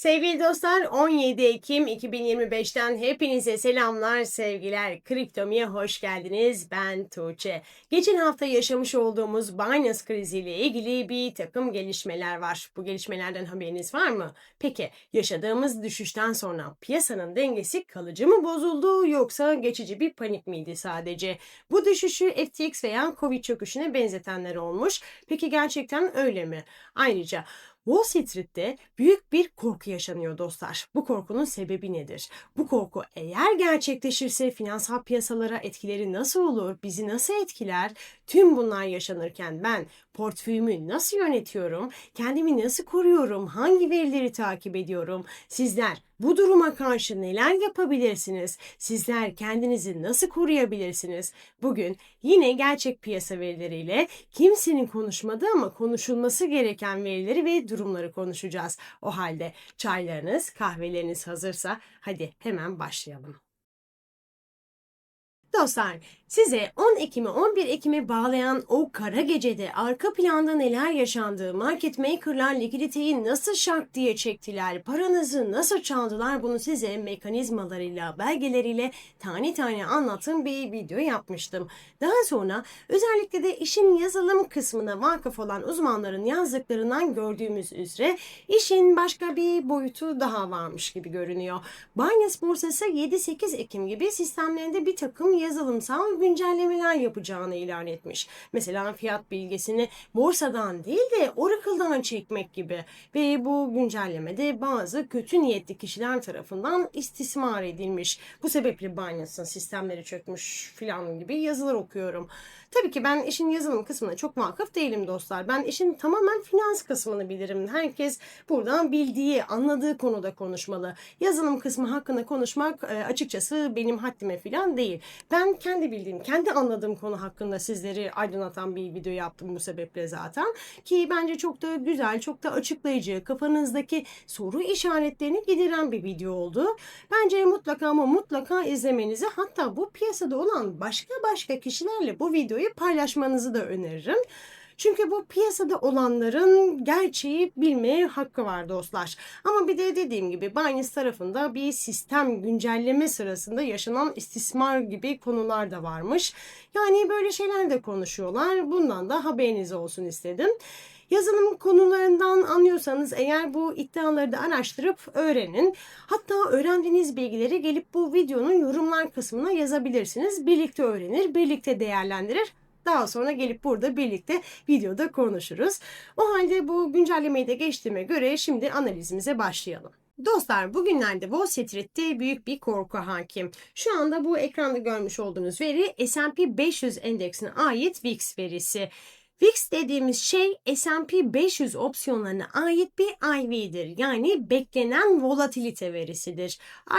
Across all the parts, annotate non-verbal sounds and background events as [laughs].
Sevgili dostlar 17 Ekim 2025'ten hepinize selamlar sevgiler. Kriptomi'ye hoş geldiniz. Ben Tuğçe. Geçen hafta yaşamış olduğumuz Binance kriziyle ilgili bir takım gelişmeler var. Bu gelişmelerden haberiniz var mı? Peki yaşadığımız düşüşten sonra piyasanın dengesi kalıcı mı bozuldu yoksa geçici bir panik miydi sadece? Bu düşüşü FTX veya Covid çöküşüne benzetenler olmuş. Peki gerçekten öyle mi? Ayrıca Wall Street'te büyük bir korku yaşanıyor dostlar. Bu korkunun sebebi nedir? Bu korku eğer gerçekleşirse finansal piyasalara etkileri nasıl olur? Bizi nasıl etkiler? Tüm bunlar yaşanırken ben portföyümü nasıl yönetiyorum? Kendimi nasıl koruyorum? Hangi verileri takip ediyorum? Sizler bu duruma karşı neler yapabilirsiniz? Sizler kendinizi nasıl koruyabilirsiniz? Bugün yine gerçek piyasa verileriyle kimsenin konuşmadığı ama konuşulması gereken verileri ve durumları konuşacağız. O halde çaylarınız, kahveleriniz hazırsa hadi hemen başlayalım. Dostlar size 10 Ekim'i 11 Ekim'e bağlayan o kara gecede arka planda neler yaşandığı, market makerlar likiditeyi nasıl şark diye çektiler, paranızı nasıl çaldılar bunu size mekanizmalarıyla, belgeleriyle tane tane anlattığım bir video yapmıştım. Daha sonra özellikle de işin yazılım kısmına vakıf olan uzmanların yazdıklarından gördüğümüz üzere işin başka bir boyutu daha varmış gibi görünüyor. Binance borsası 7-8 Ekim gibi sistemlerinde bir takım yazılımsal güncellemeler yapacağını ilan etmiş. Mesela fiyat bilgisini borsadan değil de Oracle'dan çekmek gibi ve bu güncellemede bazı kötü niyetli kişiler tarafından istismar edilmiş. Bu sebeple Binance'ın sistemleri çökmüş filan gibi yazılar okuyorum. Tabii ki ben işin yazılım kısmına çok vakıf değilim dostlar. Ben işin tamamen finans kısmını bilirim. Herkes buradan bildiği, anladığı konuda konuşmalı. Yazılım kısmı hakkında konuşmak e, açıkçası benim haddime falan değil. Ben kendi bildiğim, kendi anladığım konu hakkında sizleri aydınlatan bir video yaptım bu sebeple zaten. Ki bence çok da güzel, çok da açıklayıcı, kafanızdaki soru işaretlerini gideren bir video oldu. Bence mutlaka ama mutlaka izlemenizi hatta bu piyasada olan başka başka kişilerle bu videoyu paylaşmanızı da öneririm. Çünkü bu piyasada olanların gerçeği bilmeye hakkı var dostlar. Ama bir de dediğim gibi Binance tarafında bir sistem güncelleme sırasında yaşanan istismar gibi konular da varmış. Yani böyle şeyler de konuşuyorlar. Bundan da haberiniz olsun istedim. Yazılım konularından anlıyorsanız eğer bu iddiaları da araştırıp öğrenin. Hatta öğrendiğiniz bilgileri gelip bu videonun yorumlar kısmına yazabilirsiniz. Birlikte öğrenir, birlikte değerlendirir. Daha sonra gelip burada birlikte videoda konuşuruz. O halde bu güncellemeyi de geçtiğime göre şimdi analizimize başlayalım. Dostlar bugünlerde Wall Street'te büyük bir korku hakim. Şu anda bu ekranda görmüş olduğunuz veri S&P 500 endeksine ait VIX verisi. VIX dediğimiz şey S&P 500 opsiyonlarına ait bir IV'dir. Yani beklenen volatilite verisidir.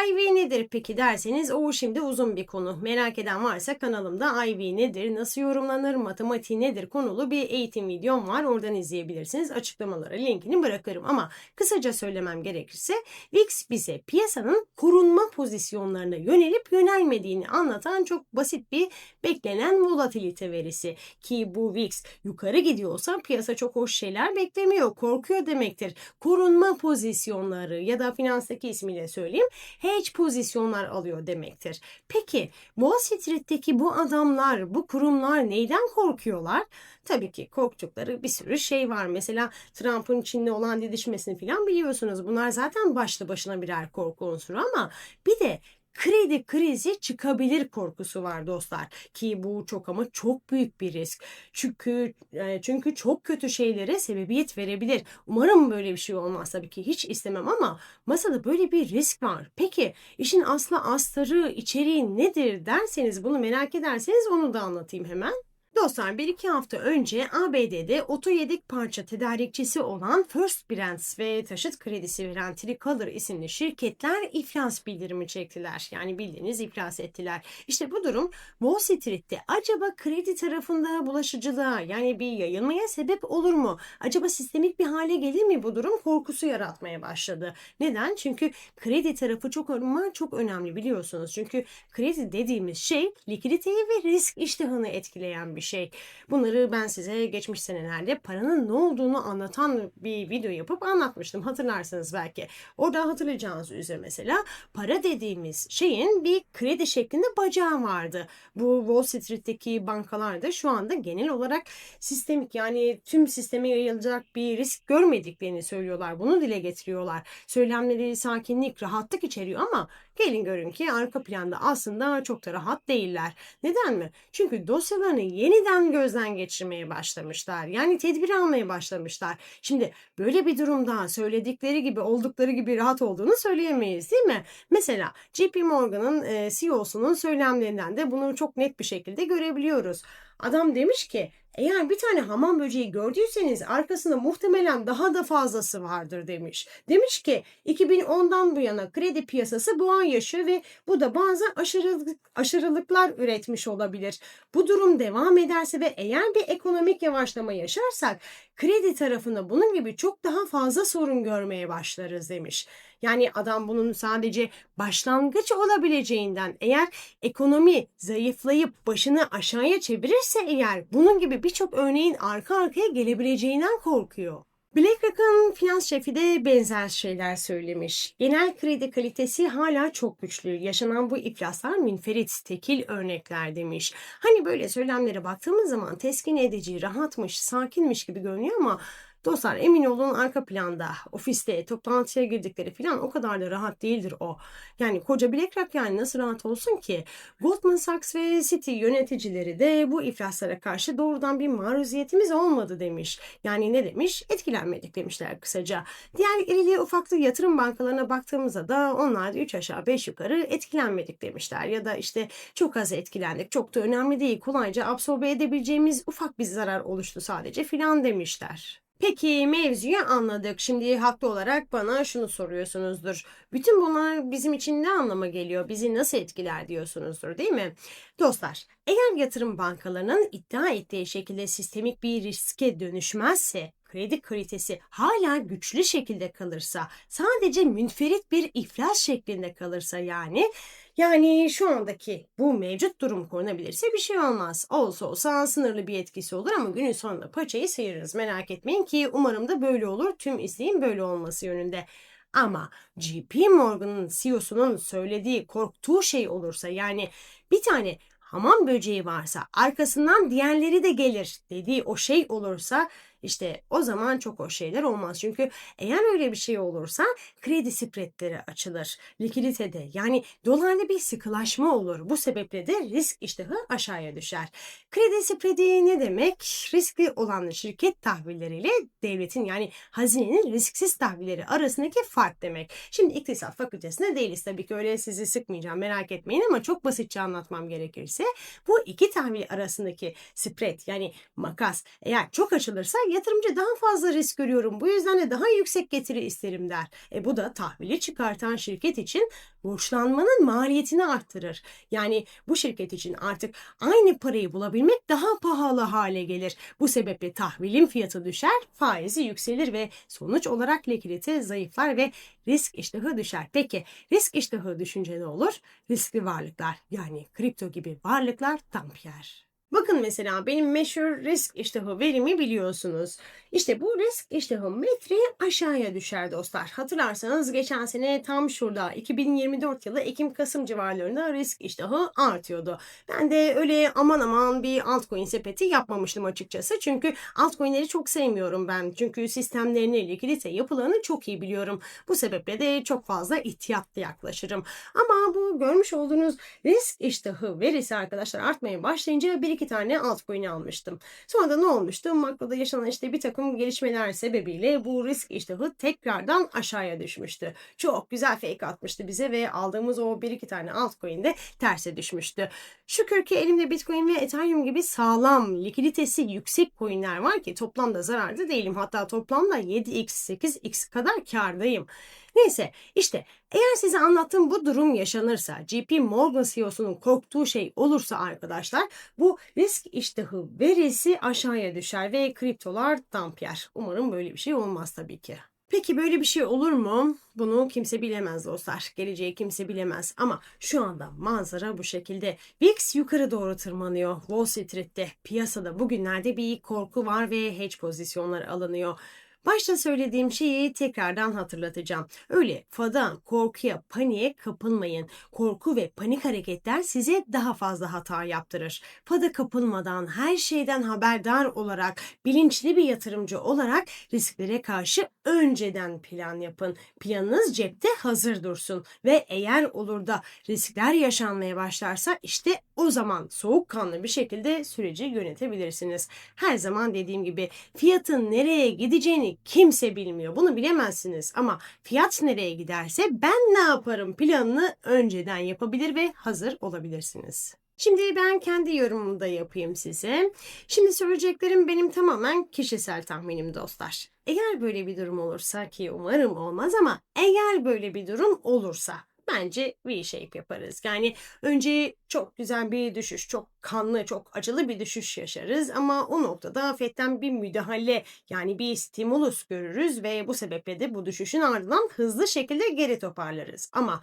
IV nedir peki derseniz o şimdi uzun bir konu. Merak eden varsa kanalımda IV nedir, nasıl yorumlanır, matematiği nedir konulu bir eğitim videom var. Oradan izleyebilirsiniz. Açıklamalara linkini bırakırım ama kısaca söylemem gerekirse VIX bize piyasanın korunma pozisyonlarına yönelip yönelmediğini anlatan çok basit bir beklenen volatilite verisi. Ki bu VIX yukarı gidiyorsa piyasa çok hoş şeyler beklemiyor, korkuyor demektir. Korunma pozisyonları ya da finanstaki ismiyle söyleyeyim hedge pozisyonlar alıyor demektir. Peki Wall Street'teki bu adamlar, bu kurumlar neyden korkuyorlar? Tabii ki korktukları bir sürü şey var. Mesela Trump'ın Çin'le olan didişmesini falan biliyorsunuz. Bunlar zaten başlı başına birer korku unsuru ama bir de kredi krizi çıkabilir korkusu var dostlar ki bu çok ama çok büyük bir risk. Çünkü e, çünkü çok kötü şeylere sebebiyet verebilir. Umarım böyle bir şey olmaz tabii ki hiç istemem ama masada böyle bir risk var. Peki işin aslı astarı içeriği nedir derseniz bunu merak ederseniz onu da anlatayım hemen. Dostlar bir iki hafta önce ABD'de otoyedik parça tedarikçisi olan First Brands ve taşıt kredisi veren Tricolor isimli şirketler iflas bildirimi çektiler. Yani bildiğiniz iflas ettiler. İşte bu durum Wall Street'te acaba kredi tarafında bulaşıcılığa yani bir yayılmaya sebep olur mu? Acaba sistemik bir hale gelir mi bu durum? Korkusu yaratmaya başladı. Neden? Çünkü kredi tarafı çok çok önemli biliyorsunuz. Çünkü kredi dediğimiz şey likiditeyi ve risk iştahını etkileyen bir bir şey. Bunları ben size geçmiş senelerde paranın ne olduğunu anlatan bir video yapıp anlatmıştım. Hatırlarsınız belki. Orada hatırlayacağınız üzere mesela para dediğimiz şeyin bir kredi şeklinde bacağı vardı. Bu Wall Street'teki bankalarda şu anda genel olarak sistemik yani tüm sisteme yayılacak bir risk görmediklerini söylüyorlar. Bunu dile getiriyorlar. Söylemleri sakinlik, rahatlık içeriyor ama gelin görün ki arka planda aslında çok da rahat değiller. Neden mi? Çünkü dosyalarını yeniden gözden geçirmeye başlamışlar. Yani tedbir almaya başlamışlar. Şimdi böyle bir durumda söyledikleri gibi oldukları gibi rahat olduğunu söyleyemeyiz değil mi? Mesela JP Morgan'ın CEO'sunun söylemlerinden de bunu çok net bir şekilde görebiliyoruz. Adam demiş ki eğer bir tane hamam böceği gördüyseniz arkasında muhtemelen daha da fazlası vardır demiş. Demiş ki 2010'dan bu yana kredi piyasası boğan yaşıyor ve bu da bazı aşırılık, aşırılıklar üretmiş olabilir. Bu durum devam ederse ve eğer bir ekonomik yavaşlama yaşarsak kredi tarafında bunun gibi çok daha fazla sorun görmeye başlarız demiş. Yani adam bunun sadece başlangıç olabileceğinden eğer ekonomi zayıflayıp başını aşağıya çevirirse eğer bunun gibi birçok örneğin arka arkaya gelebileceğinden korkuyor. BlackRock'ın finans şefi de benzer şeyler söylemiş. Genel kredi kalitesi hala çok güçlü. Yaşanan bu iflaslar münferit, tekil örnekler demiş. Hani böyle söylemlere baktığımız zaman teskin edici, rahatmış, sakinmiş gibi görünüyor ama Dostlar emin olun arka planda, ofiste, toplantıya girdikleri falan o kadar da rahat değildir o. Yani koca BlackRock yani nasıl rahat olsun ki? Goldman Sachs ve Citi yöneticileri de bu iflaslara karşı doğrudan bir maruziyetimiz olmadı demiş. Yani ne demiş? Etkilenmedik demişler kısaca. Diğer irili ufaklı yatırım bankalarına baktığımızda da onlar da 3 aşağı 5 yukarı etkilenmedik demişler. Ya da işte çok az etkilendik, çok da önemli değil, kolayca absorbe edebileceğimiz ufak bir zarar oluştu sadece filan demişler. Peki mevzuyu anladık. Şimdi haklı olarak bana şunu soruyorsunuzdur. Bütün bunlar bizim için ne anlama geliyor? Bizi nasıl etkiler diyorsunuzdur değil mi? Dostlar, eğer yatırım bankalarının iddia ettiği şekilde sistemik bir riske dönüşmezse kredi kalitesi hala güçlü şekilde kalırsa, sadece münferit bir iflas şeklinde kalırsa yani yani şu andaki bu mevcut durum korunabilirse bir şey olmaz. Olsa olsa sınırlı bir etkisi olur ama günün sonunda paçayı sıyırırız. Merak etmeyin ki umarım da böyle olur. Tüm isteğim böyle olması yönünde. Ama JP Morgan'ın CEO'sunun söylediği, korktuğu şey olursa yani bir tane hamam böceği varsa arkasından diğerleri de gelir dediği o şey olursa işte o zaman çok o şeyler olmaz. Çünkü eğer öyle bir şey olursa kredi spreadleri açılır. Likiditede yani dolarda bir sıkılaşma olur. Bu sebeple de risk iştahı aşağıya düşer. Kredi spreadi ne demek? Riskli olan şirket tahvilleriyle devletin yani hazinenin risksiz tahvilleri arasındaki fark demek. Şimdi iktisat fakültesinde değiliz tabii ki öyle sizi sıkmayacağım merak etmeyin ama çok basitçe anlatmam gerekirse bu iki tahvil arasındaki spread yani makas eğer çok açılırsa yatırımcı daha fazla risk görüyorum. Bu yüzden de daha yüksek getiri isterim der. E bu da tahvili çıkartan şirket için borçlanmanın maliyetini arttırır. Yani bu şirket için artık aynı parayı bulabilmek daha pahalı hale gelir. Bu sebeple tahvilin fiyatı düşer, faizi yükselir ve sonuç olarak likidite zayıflar ve risk iştahı düşer. Peki risk iştahı düşünce ne olur? Riskli varlıklar yani kripto gibi varlıklar tam yer. Bakın mesela benim meşhur risk iştahı verimi biliyorsunuz. İşte bu risk iştahı metre aşağıya düşer dostlar. Hatırlarsanız geçen sene tam şurada 2024 yılı Ekim-Kasım civarlarında risk iştahı artıyordu. Ben de öyle aman aman bir altcoin sepeti yapmamıştım açıkçası. Çünkü altcoin'leri çok sevmiyorum ben. Çünkü sistemlerini, likidite yapılarını çok iyi biliyorum. Bu sebeple de çok fazla ihtiyatlı yaklaşırım. Ama bu görmüş olduğunuz risk iştahı verisi arkadaşlar artmaya başlayınca bir iki tane altcoin almıştım. Sonra da ne olmuştu? Makroda yaşanan işte bir takım gelişmeler sebebiyle bu risk iştahı tekrardan aşağıya düşmüştü. Çok güzel fake atmıştı bize ve aldığımız o bir iki tane altcoin de terse düşmüştü. Şükür ki elimde Bitcoin ve Ethereum gibi sağlam, likiditesi yüksek coinler var ki toplamda zararda değilim. Hatta toplamda 7x, 8x kadar kardayım. Neyse işte eğer size anlattığım bu durum yaşanırsa JP Morgan CEO'sunun korktuğu şey olursa arkadaşlar bu risk iştahı verisi aşağıya düşer ve kriptolar dump yer. Umarım böyle bir şey olmaz tabii ki. Peki böyle bir şey olur mu? Bunu kimse bilemez dostlar. Geleceği kimse bilemez. Ama şu anda manzara bu şekilde. VIX yukarı doğru tırmanıyor. Wall Street'te piyasada bugünlerde bir korku var ve hedge pozisyonları alınıyor. Başta söylediğim şeyi tekrardan hatırlatacağım. Öyle fada, korkuya, paniğe kapılmayın. Korku ve panik hareketler size daha fazla hata yaptırır. Fada kapılmadan, her şeyden haberdar olarak, bilinçli bir yatırımcı olarak risklere karşı önceden plan yapın. Planınız cepte hazır dursun ve eğer olur da riskler yaşanmaya başlarsa işte o zaman soğukkanlı bir şekilde süreci yönetebilirsiniz. Her zaman dediğim gibi fiyatın nereye gideceğini kimse bilmiyor. Bunu bilemezsiniz ama fiyat nereye giderse ben ne yaparım planını önceden yapabilir ve hazır olabilirsiniz. Şimdi ben kendi yorumumu da yapayım size. Şimdi söyleyeceklerim benim tamamen kişisel tahminim dostlar. Eğer böyle bir durum olursa ki umarım olmaz ama eğer böyle bir durum olursa bence V-shape yaparız. Yani önce çok güzel bir düşüş, çok kanlı, çok acılı bir düşüş yaşarız ama o noktada FED'den bir müdahale yani bir stimulus görürüz ve bu sebeple de bu düşüşün ardından hızlı şekilde geri toparlarız. Ama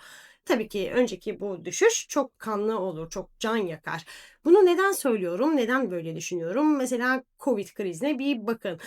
Tabii ki önceki bu düşüş çok kanlı olur, çok can yakar. Bunu neden söylüyorum, neden böyle düşünüyorum? Mesela Covid krizine bir bakın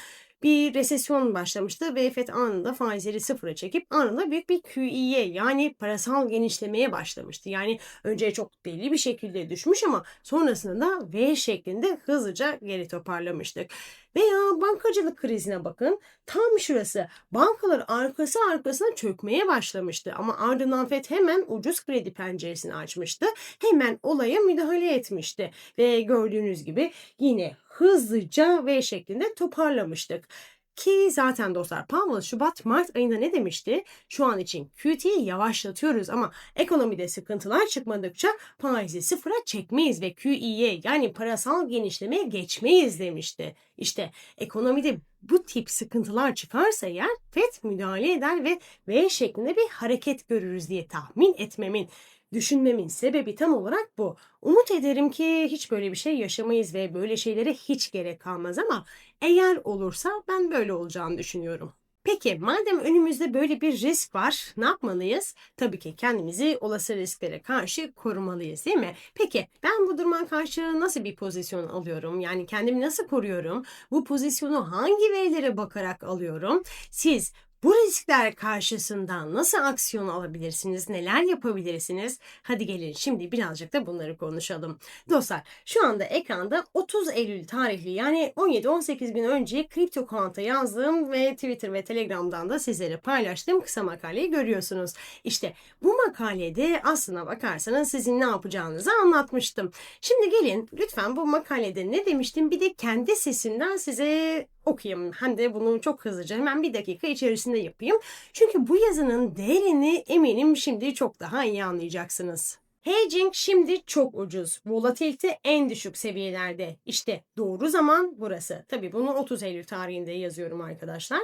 bir resesyon başlamıştı ve FED anında faizleri sıfıra çekip anında büyük bir QE'ye yani parasal genişlemeye başlamıştı. Yani önce çok belli bir şekilde düşmüş ama sonrasında da V şeklinde hızlıca geri toparlamıştık. Veya bankacılık krizine bakın. Tam şurası. Bankalar arkası arkasına çökmeye başlamıştı. Ama ardından FED hemen ucuz kredi penceresini açmıştı. Hemen olaya müdahale etmişti. Ve gördüğünüz gibi yine hızlıca V şeklinde toparlamıştık. Ki zaten dostlar Powell Şubat Mart ayında ne demişti? Şu an için QT'yi yavaşlatıyoruz ama ekonomide sıkıntılar çıkmadıkça faizi sıfıra çekmeyiz ve QE'ye yani parasal genişlemeye geçmeyiz demişti. İşte ekonomide bu tip sıkıntılar çıkarsa eğer FED müdahale eder ve V şeklinde bir hareket görürüz diye tahmin etmemin düşünmemin sebebi tam olarak bu. Umut ederim ki hiç böyle bir şey yaşamayız ve böyle şeylere hiç gerek kalmaz ama eğer olursa ben böyle olacağını düşünüyorum. Peki madem önümüzde böyle bir risk var ne yapmalıyız? Tabii ki kendimizi olası risklere karşı korumalıyız değil mi? Peki ben bu duruma karşı nasıl bir pozisyon alıyorum? Yani kendimi nasıl koruyorum? Bu pozisyonu hangi verilere bakarak alıyorum? Siz bu riskler karşısında nasıl aksiyon alabilirsiniz? Neler yapabilirsiniz? Hadi gelin şimdi birazcık da bunları konuşalım. Dostlar şu anda ekranda 30 Eylül tarihli yani 17-18 gün önce kripto konta yazdığım ve Twitter ve Telegram'dan da sizlere paylaştığım kısa makaleyi görüyorsunuz. İşte bu makalede aslına bakarsanız sizin ne yapacağınızı anlatmıştım. Şimdi gelin lütfen bu makalede ne demiştim bir de kendi sesimden size okuyayım. Hem de bunu çok hızlıca hemen bir dakika içerisinde yapayım. Çünkü bu yazının değerini eminim şimdi çok daha iyi anlayacaksınız. Hedging şimdi çok ucuz. Volatilite en düşük seviyelerde. İşte doğru zaman burası. Tabii bunu 30 Eylül tarihinde yazıyorum arkadaşlar.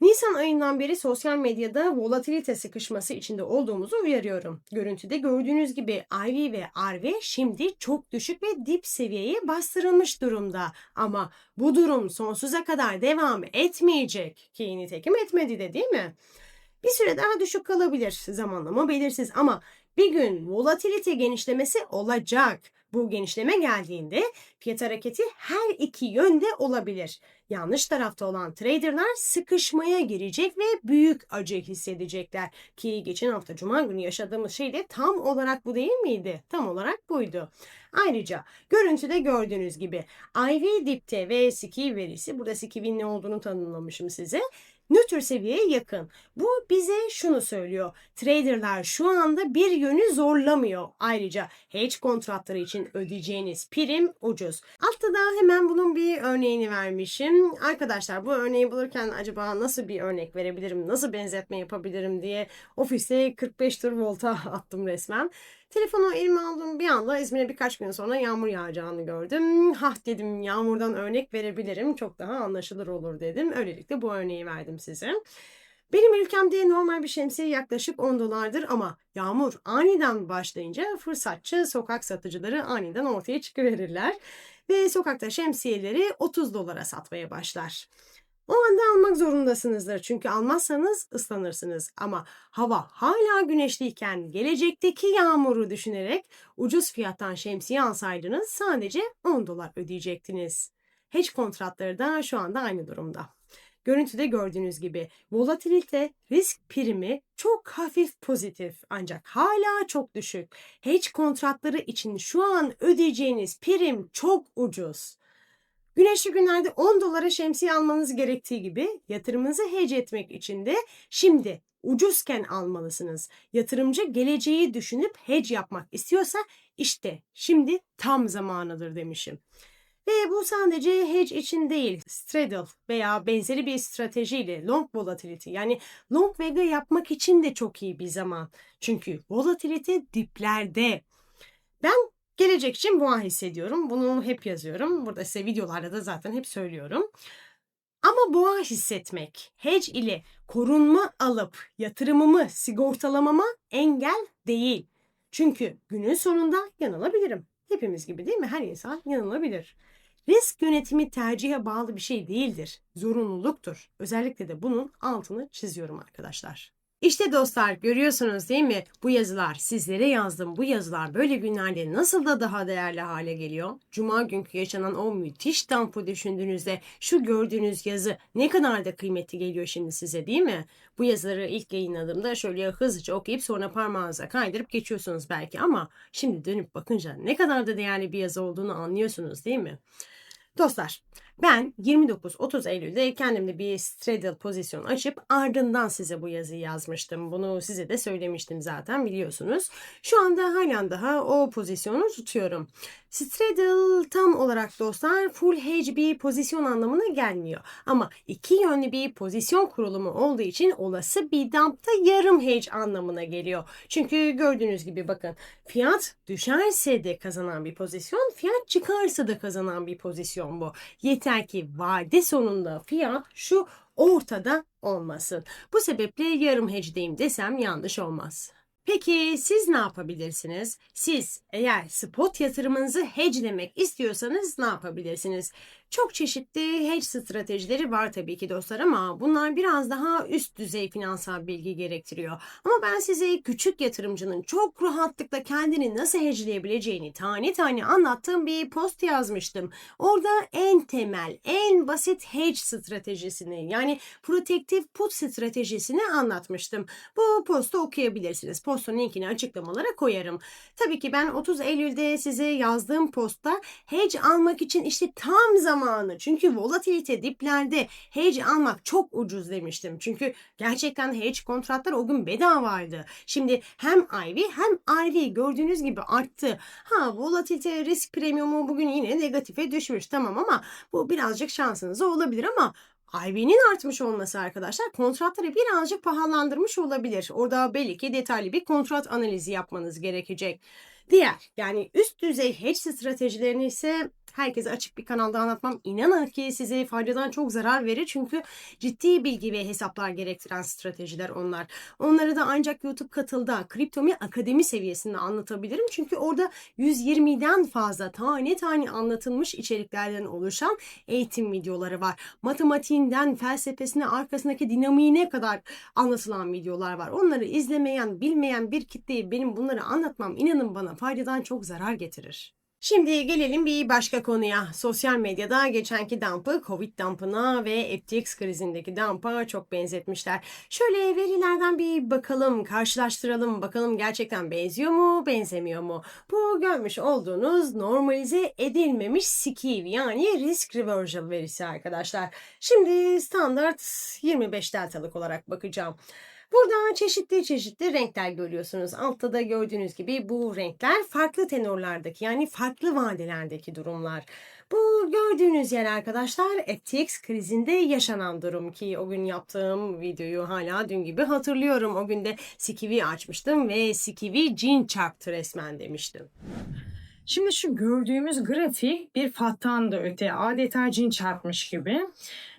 Nisan ayından beri sosyal medyada volatilite sıkışması içinde olduğumuzu uyarıyorum. Görüntüde gördüğünüz gibi IV ve RV şimdi çok düşük ve dip seviyeye bastırılmış durumda. Ama bu durum sonsuza kadar devam etmeyecek ki nitekim etmedi de değil mi? Bir süre daha düşük kalabilir. Zamanlama belirsiz ama bir gün volatilite genişlemesi olacak. Bu genişleme geldiğinde fiyat hareketi her iki yönde olabilir. Yanlış tarafta olan traderlar sıkışmaya girecek ve büyük acı hissedecekler. Ki geçen hafta cuma günü yaşadığımız şey de tam olarak bu değil miydi? Tam olarak buydu. Ayrıca görüntüde gördüğünüz gibi IV dipte ve skill verisi burada skill'in ne olduğunu tanımlamışım size nötr seviyeye yakın. Bu bize şunu söylüyor. Traderlar şu anda bir yönü zorlamıyor. Ayrıca hedge kontratları için ödeyeceğiniz prim ucuz. Altta da hemen bunun bir örneğini vermişim. Arkadaşlar bu örneği bulurken acaba nasıl bir örnek verebilirim, nasıl benzetme yapabilirim diye ofiste 45 tur volta [laughs] attım resmen. Telefonu elime aldım bir anda İzmir'e birkaç gün sonra yağmur yağacağını gördüm. Hah dedim yağmurdan örnek verebilirim çok daha anlaşılır olur dedim. Öylelikle bu örneği verdim size. Benim ülkemde normal bir şemsiye yaklaşık 10 dolardır ama yağmur aniden başlayınca fırsatçı sokak satıcıları aniden ortaya çıkıverirler ve sokakta şemsiyeleri 30 dolara satmaya başlar. O anda almak zorundasınızdır. Çünkü almazsanız ıslanırsınız. Ama hava hala güneşliyken gelecekteki yağmuru düşünerek ucuz fiyattan şemsiye alsaydınız sadece 10 dolar ödeyecektiniz. Hedge kontratları da şu anda aynı durumda. Görüntüde gördüğünüz gibi volatilite risk primi çok hafif pozitif ancak hala çok düşük. Hedge kontratları için şu an ödeyeceğiniz prim çok ucuz. Güneşli günlerde 10 dolara şemsiye almanız gerektiği gibi yatırımınızı hedge etmek için de şimdi ucuzken almalısınız. Yatırımcı geleceği düşünüp hedge yapmak istiyorsa işte şimdi tam zamanıdır demişim. Ve bu sadece hedge için değil, straddle veya benzeri bir stratejiyle long volatility yani long vega yapmak için de çok iyi bir zaman. Çünkü volatility diplerde. Ben gelecek için boğa hissediyorum. Bunu hep yazıyorum. Burada size videolarda da zaten hep söylüyorum. Ama boğa hissetmek, hedge ile korunma alıp yatırımımı sigortalamama engel değil. Çünkü günün sonunda yanılabilirim. Hepimiz gibi değil mi? Her insan yanılabilir. Risk yönetimi tercihe bağlı bir şey değildir. Zorunluluktur. Özellikle de bunun altını çiziyorum arkadaşlar. İşte dostlar görüyorsunuz değil mi? Bu yazılar sizlere yazdım. Bu yazılar böyle günlerde nasıl da daha değerli hale geliyor? Cuma günkü yaşanan o müthiş dampu düşündüğünüzde şu gördüğünüz yazı ne kadar da kıymetli geliyor şimdi size değil mi? Bu yazıları ilk yayınladığımda şöyle hızlıca okuyup sonra parmağınıza kaydırıp geçiyorsunuz belki ama şimdi dönüp bakınca ne kadar da değerli bir yazı olduğunu anlıyorsunuz değil mi? Dostlar ben 29-30 Eylül'de kendimde bir straddle pozisyon açıp ardından size bu yazıyı yazmıştım. Bunu size de söylemiştim zaten biliyorsunuz. Şu anda halen daha o pozisyonu tutuyorum. Straddle tam olarak dostlar full hedge bir pozisyon anlamına gelmiyor. Ama iki yönlü bir pozisyon kurulumu olduğu için olası bir dumpta yarım hedge anlamına geliyor. Çünkü gördüğünüz gibi bakın fiyat düşerse de kazanan bir pozisyon, fiyat çıkarsa da kazanan bir pozisyon bu. Yeter ki vade sonunda fiyat şu ortada olmasın. Bu sebeple yarım hedgedeyim desem yanlış olmaz. Peki siz ne yapabilirsiniz? Siz eğer spot yatırımınızı hedgelemek istiyorsanız ne yapabilirsiniz? Çok çeşitli hedge stratejileri var tabii ki dostlar ama bunlar biraz daha üst düzey finansal bilgi gerektiriyor. Ama ben size küçük yatırımcının çok rahatlıkla kendini nasıl hedgeleyebileceğini tane tane anlattığım bir post yazmıştım. Orada en temel, en basit hedge stratejisini yani protective put stratejisini anlatmıştım. Bu postu okuyabilirsiniz. Postun linkini açıklamalara koyarım. Tabii ki ben 30 Eylül'de size yazdığım postta hedge almak için işte tam zaman zamanı. Çünkü volatilite diplerde hedge almak çok ucuz demiştim. Çünkü gerçekten hedge kontratlar o gün bedavaydı. Şimdi hem IV hem RV gördüğünüz gibi arttı. Ha volatilite risk premiumu bugün yine negatife düşmüş tamam ama bu birazcık şansınıza olabilir ama IV'nin artmış olması arkadaşlar kontratları birazcık pahalandırmış olabilir. Orada belli ki detaylı bir kontrat analizi yapmanız gerekecek. Diğer yani üst düzey hedge stratejilerini ise herkese açık bir kanalda anlatmam. İnanın ki size faydadan çok zarar verir. Çünkü ciddi bilgi ve hesaplar gerektiren stratejiler onlar. Onları da ancak YouTube katılda Kriptomi Akademi seviyesinde anlatabilirim. Çünkü orada 120'den fazla tane tane anlatılmış içeriklerden oluşan eğitim videoları var. Matematiğinden felsefesine arkasındaki dinamiğine kadar anlatılan videolar var. Onları izlemeyen, bilmeyen bir kitleye benim bunları anlatmam inanın bana faydadan çok zarar getirir. Şimdi gelelim bir başka konuya. Sosyal medyada geçenki dump'ı Covid dump'ına ve FTX krizindeki dump'a çok benzetmişler. Şöyle verilerden bir bakalım, karşılaştıralım. Bakalım gerçekten benziyor mu, benzemiyor mu? Bu görmüş olduğunuz normalize edilmemiş skew yani risk reversal verisi arkadaşlar. Şimdi standart 25 deltalık olarak bakacağım. Burada çeşitli çeşitli renkler görüyorsunuz. Altta da gördüğünüz gibi bu renkler farklı tenorlardaki yani farklı vadelerdeki durumlar. Bu gördüğünüz yer arkadaşlar FTX krizinde yaşanan durum ki o gün yaptığım videoyu hala dün gibi hatırlıyorum. O gün de Sikivi açmıştım ve Sikivi cin çarptı resmen demiştim. Şimdi şu gördüğümüz grafik bir fattan da öte adeta cin çarpmış gibi.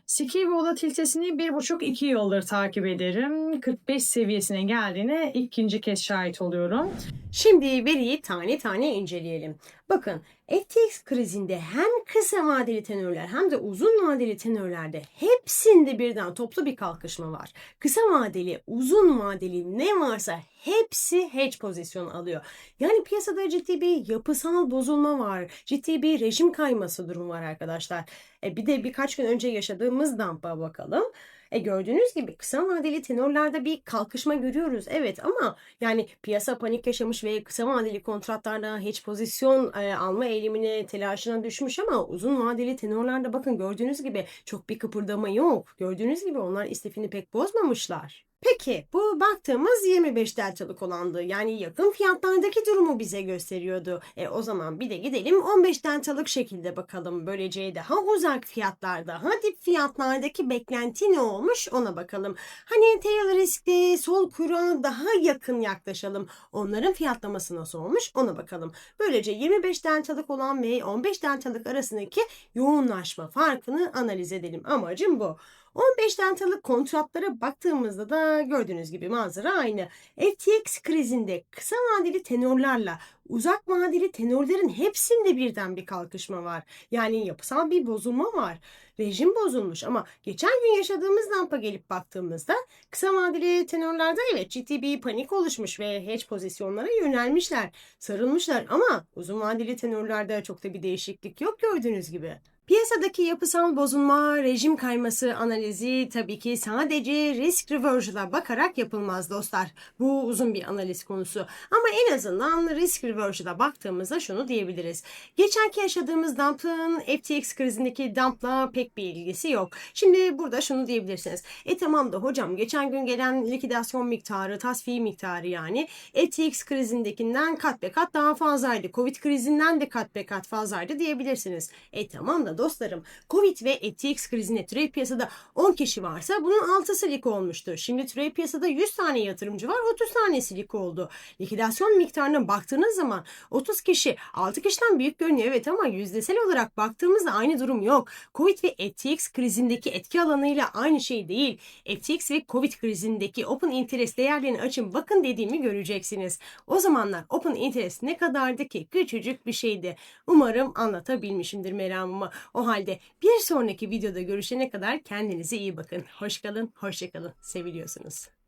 Ski volatilitesini 1,5-2 yıldır takip ederim. 45 seviyesine geldiğine ikinci kez şahit oluyorum. Şimdi veriyi tane tane inceleyelim. Bakın FTX krizinde hem kısa vadeli tenörler hem de uzun vadeli tenörlerde hepsinde birden toplu bir kalkışma var. Kısa vadeli, uzun vadeli ne varsa hepsi hedge pozisyonu alıyor. Yani piyasada ciddi bir yapısal bozulma var. Ciddi bir rejim kayması durumu var arkadaşlar. E bir de birkaç gün önce yaşadığımız dampa bakalım. E gördüğünüz gibi kısa vadeli tenorlarda bir kalkışma görüyoruz. Evet ama yani piyasa panik yaşamış ve kısa vadeli kontratlarda hiç pozisyon e, alma eğilimine, telaşına düşmüş ama uzun vadeli tenorlarda bakın gördüğünüz gibi çok bir kıpırdama yok. Gördüğünüz gibi onlar istifini pek bozmamışlar. Peki bu baktığımız 25 deltalık olandı. Yani yakın fiyatlardaki durumu bize gösteriyordu. E o zaman bir de gidelim 15 deltalık şekilde bakalım. Böylece daha uzak fiyatlarda, daha dip fiyatlardaki beklenti ne olmuş ona bakalım. Hani tail riskli, sol kuyruğa daha yakın yaklaşalım. Onların fiyatlaması nasıl olmuş ona bakalım. Böylece 25 deltalık olan ve 15 deltalık arasındaki yoğunlaşma farkını analiz edelim. Amacım bu. 15 deltalık kontratlara baktığımızda da gördüğünüz gibi manzara aynı. FTX krizinde kısa vadeli tenorlarla uzak vadeli tenorların hepsinde birden bir kalkışma var. Yani yapısal bir bozulma var. Rejim bozulmuş ama geçen gün yaşadığımız dampa gelip baktığımızda kısa vadeli tenorlarda evet ciddi bir panik oluşmuş ve hedge pozisyonlara yönelmişler, sarılmışlar ama uzun vadeli tenorlarda çok da bir değişiklik yok gördüğünüz gibi. Piyasadaki yapısal bozulma, rejim kayması analizi tabii ki sadece risk reversion'a bakarak yapılmaz dostlar. Bu uzun bir analiz konusu. Ama en azından risk reversion'a baktığımızda şunu diyebiliriz. Geçenki yaşadığımız dump'ın FTX krizindeki dump'la pek bir ilgisi yok. Şimdi burada şunu diyebilirsiniz. E tamam da hocam geçen gün gelen likidasyon miktarı, tasfiye miktarı yani FTX krizindekinden kat be kat daha fazlaydı. Covid krizinden de kat be kat fazlaydı diyebilirsiniz. E tamam da dostlarım Covid ve FTX krizinde trade piyasada 10 kişi varsa bunun 6'sı lik olmuştu. Şimdi trade piyasada 100 tane yatırımcı var 30 tanesi lik oldu. Likidasyon miktarına baktığınız zaman 30 kişi 6 kişiden büyük görünüyor evet ama yüzdesel olarak baktığımızda aynı durum yok. Covid ve FTX krizindeki etki alanıyla aynı şey değil. FTX ve Covid krizindeki open interest değerlerini açın bakın dediğimi göreceksiniz. O zamanlar open interest ne kadardı ki? Küçücük bir şeydi. Umarım anlatabilmişimdir meramımı. O halde bir sonraki videoda görüşene kadar kendinize iyi bakın. Hoş kalın, hoşça kalın. Seviliyorsunuz.